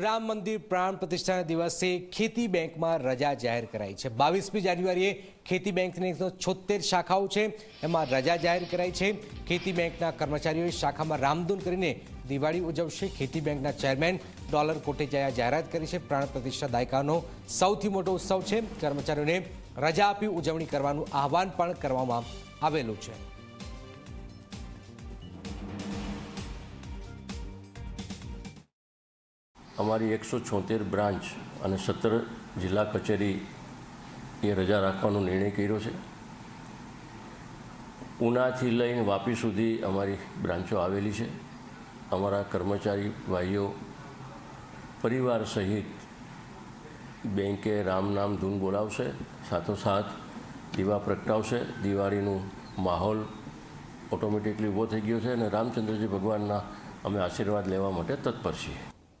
રામ મંદિર પ્રાણ પ્રતિષ્ઠાના દિવસે ખેતી બેંકમાં રજા જાહેર કરાઈ છે. બાવીસમી જાન્યુઆરીએ ખેતી બેંકની છોતેર શાખાઓ છે. એમાં રજા જાહેર કરાઈ છે. ખેતી બેંકના કર્મચારીઓએ શાખામાં રામધૂન કરીને દિવાળી ઉજવશે. ખેતી બેંકના ચેરમેન ડોલર કોટેચાએ જાહેરાત કરી છે. પ્રાણ પ્રતિષ્ઠા દાયકાનો સૌથી મોટો ઉત્સવ છે. કર્મચારીઓને રજા આપી ઉજવણી કરવાનું આહવાન પણ કરવામાં આવેલું છે. અમારી એકસો છોતેર બ્રાન્ચ અને સત્તર જિલ્લા કચેરી એ રજા રાખવાનો નિર્ણય કર્યો છે. ઉનાથી લઈને વાપી સુધી અમારી બ્રાન્ચો આવેલી છે. અમારા કર્મચારી ભાઈઓ, પરિવાર સહિત બેંકે રામ નામ ધૂન બોલાવશે, સાથોસાથ દીવા પ્રગટાવશે, દિવાળીનું માહોલ ઓટોમેટિકલી ઊભો થઈ ગયો છે અને રામચંદ્રજી ભગવાનના અમે આશીર્વાદ લેવા માટે તત્પર છીએ.